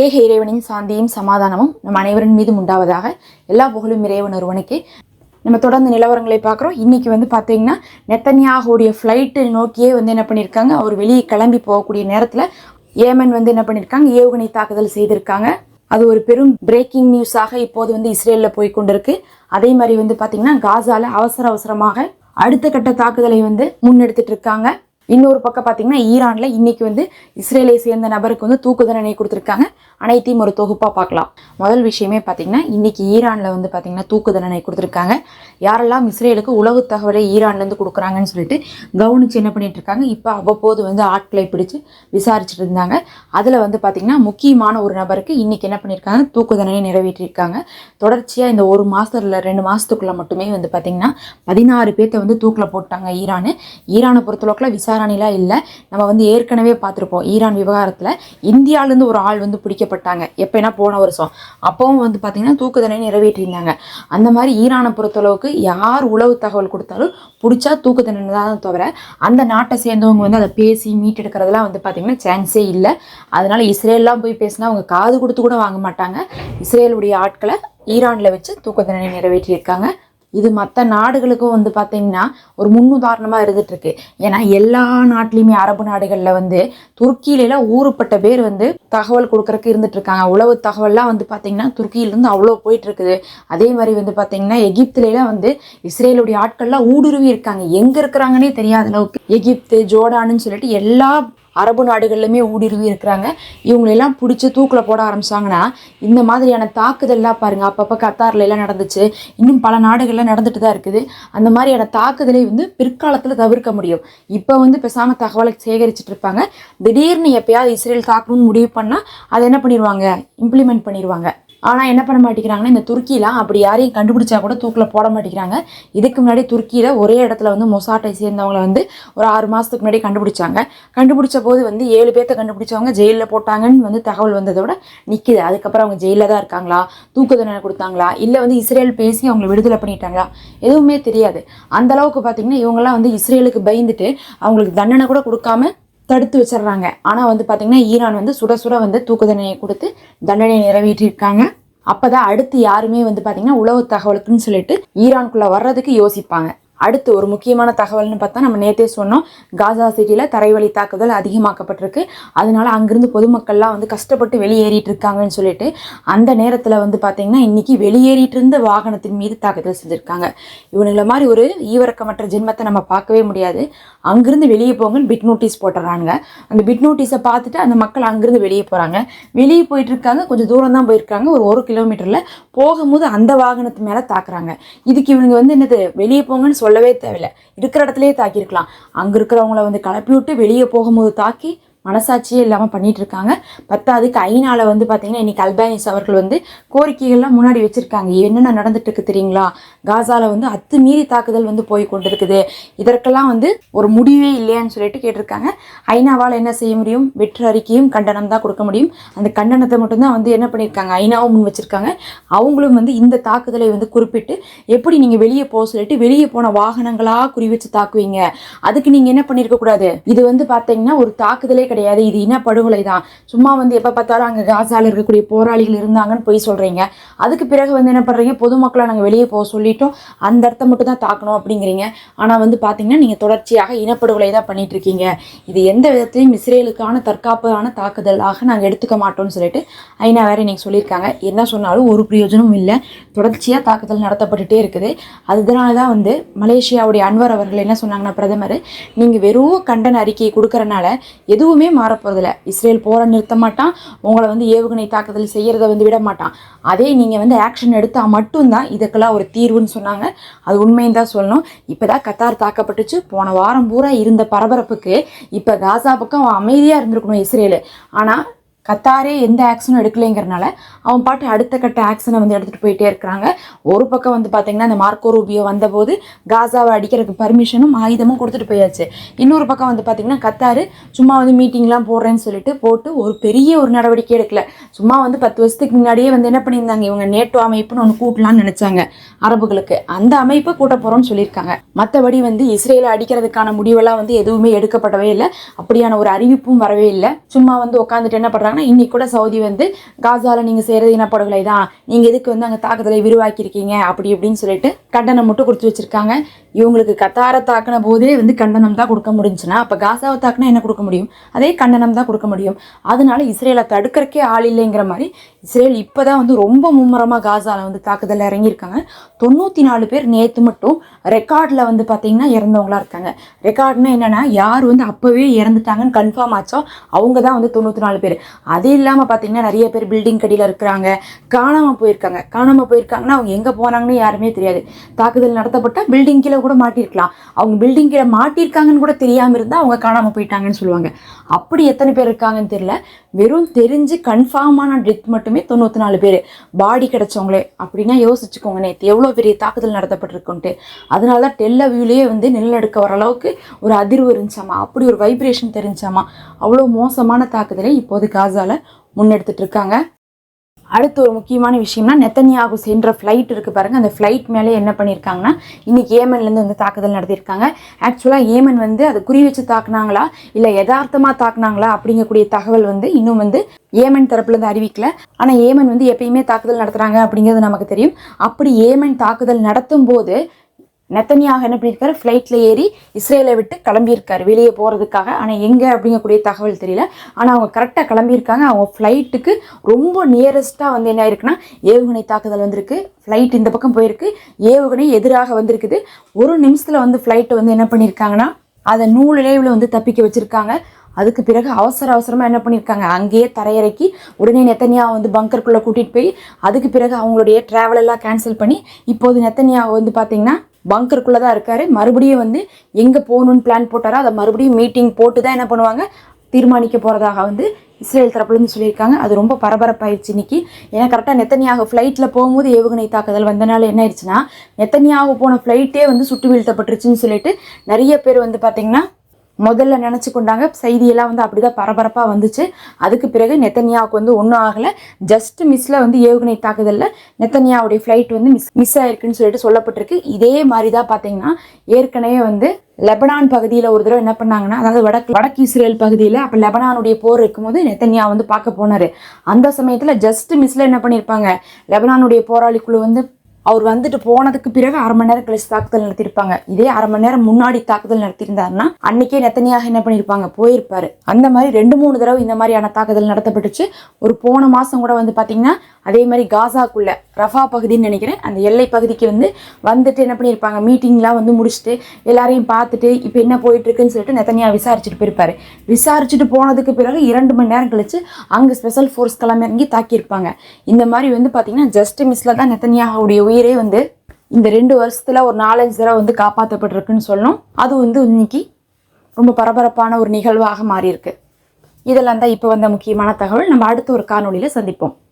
ஏக இறைவனின் சாந்தியும் சமாதானமும் நம் அனைவரின் மீதும் உண்டாவதாக எல்லா புகழும் இறைவன் ஒருவனுக்கு. நம்ம தொடர்ந்து நிலவரங்களை பார்க்குறோம். இன்னைக்கு வந்து பார்த்தீங்கன்னா நெத்தன்யாகுடைய ஃப்ளைட்டு நோக்கியே வந்து என்ன பண்ணியிருக்காங்க அவர் வெளியே கிளம்பி போகக்கூடிய நேரத்தில் ஏமன் வந்து என்ன பண்ணியிருக்காங்க ஏவுகணை தாக்குதல் செய்திருக்காங்க. அது ஒரு பெரும் பிரேக்கிங் நியூஸாக இப்போது வந்து இஸ்ரேலில் போய் கொண்டிருக்கு அதே மாதிரி வந்து பார்த்தீங்கன்னா காசால அவசர அவசரமாக அடுத்த கட்ட தாக்குதலை வந்து முன்னெடுத்துட்டு இருக்காங்க. இன்னொரு பக்கம் பார்த்தீங்கன்னா ஈரானில் இன்றைக்கி வந்து இஸ்ரேலை சேர்ந்த நபருக்கு வந்து தூக்கு தண்டனை கொடுத்துருக்காங்க. அனைத்தையும் ஒரு தொகுப்பாக பார்க்கலாம். முதல் விஷயமே பார்த்தீங்கன்னா இன்னைக்கு ஈரானில் வந்து பார்த்தீங்கன்னா தூக்கு தண்டனை கொடுத்துருக்காங்க. யாரெல்லாம் இஸ்ரேலுக்கு உளவு தகவலை ஈரான்லேருந்து கொடுக்குறாங்கன்னு சொல்லிட்டு கவனிச்சு என்ன பண்ணிட்டு இருக்காங்க? இப்போ அவ்வப்போது வந்து ஆட்களை பிடிச்சு விசாரிச்சுட்டு இருந்தாங்க. அதில் வந்து பார்த்திங்கன்னா முக்கியமான ஒரு நபருக்கு இன்றைக்கி என்ன பண்ணியிருக்காங்க தூக்கு தண்டனை நிறைவேற்றியிருக்காங்க தொடர்ச்சியாக இந்த ஒரு மாதத்தில் ரெண்டு மாதத்துக்குள்ளே மட்டுமே வந்து பார்த்தீங்கன்னா பதினாறு பேர்த்த வந்து தூக்கில் போட்டாங்க ஈரானு. ஈரானை பொறுத்தளவுக்குல விசாரணைலாம் இல்லை. நம்ம வந்து ஏற்கனவே பார்த்துருப்போம். ஈரான் விவகாரத்தில் இந்தியாவிலேருந்து ஒரு ஆள் வந்து பிடிக்கப்பட்டாங்க. எப்போனா போன வருஷம். அப்போவும் வந்து பார்த்தீங்கன்னா தூக்கு தண்டனை நிறைவேற்றியிருந்தாங்க. அந்த மாதிரி ஈரானை பொறுத்தளவுக்கு யார் உளவு தகவல் கொடுத்தாலும் பிடிச்சா தூக்கு தண்டனை தான் தவிர அந்த நாட்டை சேர்ந்தவங்க வந்து அதை பேசி மீட்டெடுக்கிறதுலாம் வந்து பார்த்திங்கன்னா சான்ஸே இல்லை. அதனால் இஸ்ரேல்லாம் போய் பேசினா அவங்க காது கொடுத்து கூட வாங்க மாட்டாங்க. இஸ்ரேலுடைய ஆட்களை ஈரானில் வச்சு தூக்கு தண்டனை நிறைவேற்றியிருக்காங்க. இது மற்ற நாடுகளுக்கும் வந்து பார்த்தீங்கன்னா ஒரு முன்னுதாரணமாக இருந்துகிட்ருக்கு ஏன்னா எல்லா நாட்டிலையுமே அரபு நாடுகளில் வந்து துருக்கியிலலாம் ஊறுப்பட்ட பேர் வந்து தகவல் கொடுக்குறக்கு இருந்துகிட்ருக்காங்க உளவு தகவல்லாம் வந்து பார்த்தீங்கன்னா துருக்கியிலேருந்து அவ்வளோ போயிட்டுருக்குது. அதே மாதிரி வந்து பார்த்தீங்கன்னா எகிப்துலாம் வந்து இஸ்ரேலுடைய ஆட்கள்லாம் ஊடுருவி இருக்காங்க எங்கே இருக்கிறாங்கன்னே தெரியாத அளவுக்கு. எகிப்து ஜோர்டானுன்னு சொல்லிட்டு எல்லா அரபு நாடுகள்லையுமே ஊடுருவி இருக்கிறாங்க. இவங்களெல்லாம் பிடிச்சி தூக்கில் போட ஆரம்பிச்சாங்கன்னா இந்த மாதிரியான தாக்குதல்லாம் பாருங்கள் அப்பப்போ கத்தார்ல எல்லாம் நடந்துச்சு. இன்னும் பல நாடுகளில் நடந்துட்டு தான் இருக்குது. அந்த மாதிரியான தாக்குதலை வந்து பிற்காலத்தில் தவிர்க்க முடியும். இப்போ வந்து பெசாமல் தகவலை சேகரிச்சுட்டு இருப்பாங்க. திடீர்னு எப்பயாவது இஸ்ரேல் தாக்கணும்னு முடிவு பண்ணால் அதை என்ன பண்ணிடுவாங்க இம்ப்ளிமெண்ட் பண்ணிடுவாங்க ஆனால் என்ன பண்ண மாட்டேங்கிறாங்கன்னா இந்த துருக்கிலாம் அப்படி யாரையும் கண்டுபிடிச்சா கூட தூக்கில் போட மாட்டேங்கிறாங்க. இதுக்கு முன்னாடி துருக்கியில் ஒரே இடத்துல வந்து மொசாட்டை சேர்ந்தவங்கள வந்து ஒரு ஆறு மாதத்துக்கு முன்னாடி கண்டுபிடிச்சாங்க. கண்டுபிடிச்ச போது வந்து ஏழு பேர்த்த கண்டுபிடிச்சவங்க ஜெயிலில் போட்டாங்கன்னு வந்து தகவல் வந்ததோட நிற்கிது அதுக்கப்புறம் அவங்க ஜெயிலில் தான் இருக்காங்களா? தூக்கு தண்டனை கொடுத்தாங்களா? இல்லை வந்து இஸ்ரேல் பேசி அவங்களை விடுதலை பண்ணிட்டாங்களா? எதுவுமே தெரியாது. அந்த அளவுக்கு பார்த்தீங்கன்னா இவங்கெல்லாம் வந்து இஸ்ரேலுக்கு பயந்துட்டு அவங்களுக்கு தண்டனை கூட கொடுக்காம தடுத்து வச்சிடுறாங்க. ஆனால் வந்து பார்த்திங்கன்னா ஈரான் வந்து சுட சுட வந்து தூக்கு தண்டனையை கொடுத்து தண்டனையை நிறைவேற்றியிருக்காங்க. அப்பதான் அடுத்து யாருமே வந்து பார்த்தீங்கன்னா உளவு தகவலுக்குன்னு சொல்லிட்டு ஈரான்குள்ளே வர்றதுக்கு யோசிப்பாங்க. அடுத்து ஒரு முக்கியமான தகவல்னு பார்த்தா நம்ம நேத்தே சொன்னோம். காசா சிட்டியில் தரைவழி தாக்குதல் அதிகமாக்கப்பட்டிருக்கு. அதனால அங்கிருந்து பொதுமக்கள்லாம் வந்து கஷ்டப்பட்டு வெளியேறிட்டு இருக்காங்கன்னு சொல்லிட்டு அந்த நேரத்தில் வந்து பார்த்தீங்கன்னா இன்றைக்கி வெளியேறிட்டு இருந்த வாகனத்தின் மீது தாக்குதல் செஞ்சுருக்காங்க. இவனுங்களை மாதிரி ஒரு ஈவரக்கமற்ற ஜென்மத்தை நம்ம பார்க்கவே முடியாது. அங்கிருந்து வெளியே போங்கன்னு பிட் நோட்டீஸ் போட்டுறாங்க அந்த பிட் நோட்டீஸை பார்த்துட்டு அந்த மக்கள் அங்கிருந்து வெளியே போகிறாங்க வெளியே போயிட்டு இருக்காங்க. கொஞ்சம் தூரம் தான் போயிருக்காங்க. ஒரு ஒரு கிலோமீட்டரில் போகும்போது அந்த வாகனத்து மேலே தாக்குறாங்க. இதுக்கு இவனுங்க வந்து என்னது? வெளியே போங்கன்னு சொல்லவே தேவையில்லை. இருக்கிற இடத்துலையே தாக்கியிருக்கலாம். அங்கே இருக்கிறவங்கள வந்து கிளப்பி விட்டு வெளியே போகும்போது தாக்கி மனசாட்சியே இல்லாமல் பண்ணிட்டு இருக்காங்க பத்தாவதுக்கு ஐநாவில் வந்து பார்த்தீங்கன்னா இன்னைக்கு அல்பானிஸ் அவர்கள் வந்து கோரிக்கைகள்லாம் முன்னாடி வச்சிருக்காங்க. என்னென்ன நடந்துட்டு இருக்கு தெரியுங்களா? காசாவில் வந்து அத்துமீறி தாக்குதல் வந்து போய் கொண்டிருக்குது. இதற்கெல்லாம் வந்து ஒரு முடிவே இல்லையான்னு சொல்லிட்டு கேட்டிருக்காங்க. ஐநாவால் என்ன செய்ய முடியும்? வெற்று அறிக்கையும் கண்டனம் தான் கொடுக்க முடியும். அந்த கண்டனத்தை மட்டும்தான் வந்து என்ன பண்ணியிருக்காங்க? ஐநாவும் முன் வச்சிருக்காங்க. அவங்களும் வந்து இந்த தாக்குதலை வந்து குறிப்பிட்டு எப்படி நீங்கள் வெளியே போக சொல்லிட்டு வெளியே போன வாகனங்களாக குறி வச்சு தாக்குவீங்க? அதுக்கு நீங்கள் என்ன பண்ணியிருக்க கூடாது? இது வந்து பார்த்தீங்கன்னா ஒரு தாக்குதலே கிடையாது. இது இனப்படுகொலை தான் சும்மா வந்து எப்போ பார்த்தாலும் அங்கே காசால இருக்கக்கூடிய போராளிகள் இருந்தாங்கன்னு போய் சொல்கிறீங்க அதுக்கு பிறகு வந்து என்ன பண்ணுறீங்க பொதுமக்களை நாங்கள் வெளியே போக சொல்லிட்டோம். அந்த இடத்த மட்டும் தான் தாக்கணும் அப்படிங்கிறீங்க. ஆனால் வந்து பார்த்தீங்கன்னா நீங்கள் தொடர்ச்சியாக இனப்படுகொலை தான் பண்ணிட்டு இருக்கீங்க. இது எந்த விதத்திலையும் இஸ்ரேலுக்கான தற்காப்பான தாக்குதலாக நாங்கள் எடுத்துக்க மாட்டோம்னு சொல்லிட்டு ஐநா வேற இன்னைக்கு சொல்லியிருக்காங்க. என்ன சொன்னாலும் ஒரு பிரயோஜனமும் இல்லை. தொடர்ச்சியாக தாக்குதல் நடத்தப்பட்டுட்டே இருக்குது. அதனால தான் வந்து மலேசியாவுடைய அன்வர் அவர்கள் என்ன சொன்னாங்கன்னா பிரதமர் நீங்கள் வெறும் கண்டன அறிக்கையை கொடுக்கறனால எதுவுமே மாறப்போறதில்ல. இஸ்ரேல் போரை நிறுத்த மாட்டான் உங்களை வந்து ஏவுகணை தாக்குதல் செய்யறதை வந்து விட மாட்டான். அதே நீங்கள் வந்து ஆக்ஷன் எடுத்தால் மட்டும்தான் இதுக்கெல்லாம் ஒரு தீர்வுன்னு சொன்னாங்க. அது உண்மைன்னு தான் சொல்லணும். இப்போ தான் கத்தார் தாக்கப்பட்டுச்சு. போன வாரம் பூரா இருந்த பரபரப்புக்கு இப்போ காசா பக்கம் அமைதியாக இருந்திருக்கணும் இஸ்ரேலு. ஆனால் கத்தாரே எந்த ஆக்ஷனும் எடுக்கலைங்கிறனால அவன் பாட்டு அடுத்த கட்ட ஆக்ஷனை வந்து எடுத்துகிட்டு போயிட்டே இருக்கிறாங்க. ஒரு பக்கம் வந்து பார்த்தீங்கன்னா இந்த மார்க்கோ ரூபியோ வந்தபோது காசாவை அடிக்கிறதுக்கு பர்மிஷனும் ஆயுதமும் கொடுத்துட்டு போயாச்சு. இன்னொரு பக்கம் வந்து பார்த்தீங்கன்னா கத்தாரு சும்மா வந்து மீட்டிங்லாம் போடுறேன்னு சொல்லிட்டு போட்டு ஒரு பெரிய ஒரு நடவடிக்கை எடுக்கல. சும்மா வந்து பத்து வருஷத்துக்கு முன்னாடியே வந்து என்ன பண்ணியிருந்தாங்க இவங்க நேட்டோ அமைப்புன்னு ஒன்று கூட்டலாம்னு நினச்சாங்க அரபுகளுக்கு. அந்த அமைப்பை கூட்ட போகிறோம்னு சொல்லியிருக்காங்க. மற்றபடி வந்து இஸ்ரேலை அடிக்கிறதுக்கான முடிவெல்லாம் வந்து எதுவுமே எடுக்கப்படவே இல்லை. அப்படியான ஒரு அறிவிப்பும் வரவே இல்லை. சும்மா வந்து உட்காந்துட்டு என்ன பண்ணுறாங்க இன்னைக்கு கூட சவுதி வந்து காசால நீங்கள் செய்கிறது இனப்படுகொலை தான் நீங்கள் எதுக்கு வந்து அங்கே தாக்குதலை விரிவாக்கியிருக்கீங்க? அப்படி இப்படின்னு சொல்லிட்டு கண்டனம் மட்டும் கொடுத்து வச்சிருக்காங்க. இவங்களுக்கு கத்தாரை தாக்கின போதே வந்து கண்டனம் தான் கொடுக்க முடிஞ்சுன்னா அப்போ காசாவை தாக்குனா என்ன கொடுக்க முடியும்? அதே கண்டனம் தான் கொடுக்க முடியும். அதனால இஸ்ரேலை தடுக்கிறக்கே ஆள் இல்லைங்கிற மாதிரி இஸ்ரேல் இப்போ தான் வந்து ரொம்ப மும்முரமாக காசாவில் வந்து தாக்குதல் இறங்கியிருக்காங்க. தொண்ணூற்றி நாலு பேர் நேற்று மட்டும் ரெக்கார்டில் வந்து பார்த்தீங்கன்னா இறந்தவங்களா இருக்காங்க. ரெக்கார்ட்னா என்னென்னா யார் வந்து அப்போவே இறந்துட்டாங்கன்னு கன்ஃபார்ம் ஆச்சோ அவங்க தான் வந்து தொண்ணூற்றி நாலு பேர். அது இல்லாமல் பார்த்தீங்கன்னா நிறைய பேர் பில்டிங் கடியில் இருக்கிறாங்க. காணாமல் போயிருக்காங்க. காணாமல் போயிருக்காங்கன்னா அவங்க எங்கே போனாங்கன்னு யாருமே தெரியாது. தாக்குதல் நடத்தப்பட்டால் பில்டிங் கீழே கூட மாட்டியிருக்கலாம் அவங்க பில்டிங் கீழே மாட்டியிருக்காங்கன்னு கூட தெரியாமல் இருந்தால் அவங்க காணாமல் போயிட்டாங்கன்னு சொல்லுவாங்க. அப்படி எத்தனை பேர் இருக்காங்கன்னு தெரியல. வெறும் தெரிஞ்சு கன்ஃபார்மான டெத் மட்டுமே தொண்ணூற்றி நாலு பேர். பாடி கிடைச்சவங்களே. அப்படின்னா யோசிச்சுக்கோங்க நேற்று எவ்வளோ பெரிய தாக்குதல் நடத்தப்பட்டிருக்குன்ட்டு. அதனால தான் டெல்ல வியூலேயே வந்து நிலநடுக்க வர அளவுக்கு ஒரு அதிர்வு இருந்துச்சாமா? அப்படி ஒரு வைப்ரேஷன் தெரிஞ்சாமா? அவ்வளோ மோசமான தாக்குதலை இப்போது காசால முன்னெடுத்துட்டு இருக்காங்க. அடுத்து ஒரு முக்கியமான விஷயம்னா நெத்தனியாகு சென்ற ஃப்ளைட் இருக்குது பாருங்கள் அந்த ஃப்ளைட் மேலே என்ன பண்ணியிருக்காங்கன்னா இன்னைக்கு ஏமன்லேருந்து வந்து தாக்குதல் நடத்தியிருக்காங்க. ஆக்சுவலாக ஏமன் வந்து அதை குறி வச்சு தாக்குனாங்களா? இல்லை யதார்த்தமாக தாக்குனாங்களா? அப்படிங்கக்கூடிய தகவல் வந்து இன்னும் வந்து ஏமன் தரப்புலேருந்து அறிவிக்கல. ஆனால் ஏமன் வந்து எப்பயுமே தாக்குதல் நடத்துகிறாங்க அப்படிங்கிறது நமக்கு தெரியும். அப்படி ஏமன் தாக்குதல் நடத்தும் போது நெத்தனியாக என்ன இருக்காரு ஃப்ளைட்டில் ஏறி இஸ்ரேலை விட்டு கிளம்பியிருக்காரு. வெளியே போகிறதுக்காக ஆனால் எங்கே அப்படிங்கக்கூடிய தகவல் தெரியல. ஆனால் அவங்க கரெக்டாக கிளம்பியிருக்காங்க. அவங்க ஃப்ளைட்டுக்கு ரொம்ப நியரஸ்ட்டாக வந்து என்ன ஆயிருக்குன்னா ஏவுகணை தாக்குதல் வந்திருக்கு. ஃப்ளைட் இந்த பக்கம் போயிருக்கு. ஏவுகணை எதிராக வந்திருக்குது. ஒரு நிமிஷத்தில் வந்து ஃப்ளைட்டை வந்து என்ன பண்ணியிருக்காங்கன்னா அதை நூல் இழைவில் வந்து தப்பிக்க வச்சுருக்காங்க. அதுக்கு பிறகு அவசர அவசரமாக என்ன பண்ணியிருக்காங்க? அங்கேயே தரையிறக்கி உடனே நெத்தனியா வந்து பங்கருக்குள்ளே கூட்டிகிட்டு போய் அதுக்கு பிறகு அவங்களுடைய ட்ராவல் எல்லாம் கேன்சல் பண்ணி இப்போது நெத்தனியா வந்து பார்த்திங்கன்னா பங்கருக்குள்ளே தான் இருக்கார். மறுபடியும் வந்து எங்கே போகணுன்னு பிளான் போட்டாரோ அதை மறுபடியும் மீட்டிங் போட்டு தான் என்ன பண்ணுவாங்க? தீர்மானிக்க போகிறதாக வந்து இஸ்ரேல் தரப்புலேருந்து சொல்லியிருக்காங்க. அது ரொம்ப பரபரப்பாயிடுச்சு இன்னைக்கு. ஏன்னா கரெக்டாக நெத்தனியாக ஃப்ளைட்டில் போகும்போது ஏவுகணை தாக்குதல் வந்தனால என்ன ஆயிடுச்சுன்னா நெத்தனியாக போன ஃப்ளைட்டே வந்து சுட்டு வீழ்த்தப்பட்டுருச்சுன்னு சொல்லிட்டு நிறைய பேர் வந்து பார்த்திங்கன்னா முதல்ல நினச்சி கொண்டாங்க செய்தியெல்லாம் வந்து அப்படிதான் பரபரப்பாக வந்துச்சு. அதுக்கு பிறகு நெத்தனியாவுக்கு வந்து ஒன்றும் ஆகலை. ஜஸ்ட் மிஸ்ஸில் வந்து ஏவுகணை தாக்குதலில் நெத்தனியாவுடைய ஃப்ளைட் வந்து மிஸ் மிஸ் ஆயிருக்குன்னு சொல்லிட்டு சொல்லப்பட்டிருக்கு. இதே மாதிரி தான் பார்த்தீங்கன்னா ஏற்கனவே வந்து லெபனான் பகுதியில் ஒரு தடவை என்ன பண்ணாங்கன்னா அதாவது வடக்கு வடக்கு இஸ்ரேல் பகுதியில் அப்போ லெபனானுடைய போர் இருக்கும்போது நெத்தனியா வந்து பார்க்க போனார். அந்த சமயத்தில் ஜஸ்ட் மிஸ்ல என்ன பண்ணியிருப்பாங்க லெபனானுடைய போராளிக்குழு வந்து அவர் வந்துட்டு போனதுக்கு பிறகு அரை மணி நேரம் கழிச்சு தாக்குதல் நடத்தியிருப்பாங்க. இதே அரை மணி நேரம் முன்னாடி தாக்குதல் நடத்தியிருந்தாருன்னா அன்னைக்கே நெத்தனியாக என்ன பண்ணியிருப்பாங்க? போயிருப்பாரு. அந்த மாதிரி ரெண்டு மூணு தடவை இந்த மாதிரியான தாக்குதல் நடத்தப்பட்டுச்சு. ஒரு போன மாதம் கூட வந்து பார்த்தீங்கன்னா அதே மாதிரி காசாக்குள்ள ரஃபா பகுதின்னு நினைக்கிறேன் அந்த எல்லை பகுதிக்கு வந்து வந்துட்டு என்ன பண்ணியிருப்பாங்க? மீட்டிங்லாம் வந்து முடிச்சுட்டு எல்லாரையும் பார்த்துட்டு இப்போ என்ன போயிட்டு இருக்குன்னு சொல்லிட்டு நெத்தனியா விசாரிச்சுட்டு போயிருப்பாரு. விசாரிச்சுட்டு போனதுக்கு பிறகு இரண்டு மணி நேரம் கழிச்சு அங்கே ஸ்பெஷல் ஃபோர்ஸ் கிளம்பிறங்கி தாக்கியிருப்பாங்க. இந்த மாதிரி வந்து பார்த்தீங்கன்னா ஜஸ்ட் மிஸ்ல தான் நெத்தனியாவுடைய உயிரே வந்து இந்த ரெண்டு வருஷத்தில் ஒரு நாலஞ்சு தடவை வந்து காப்பாற்றப்பட்டிருக்குன்னு சொல்லணும். அது வந்து இன்னைக்கு ரொம்ப பரபரப்பான ஒரு நிகழ்வாக மாறியிருக்கு. இதெல்லாம் தான் இப்போ வந்த முக்கியமான தகவல். நம்ம அடுத்த ஒரு காணொலியில் சந்திப்போம்.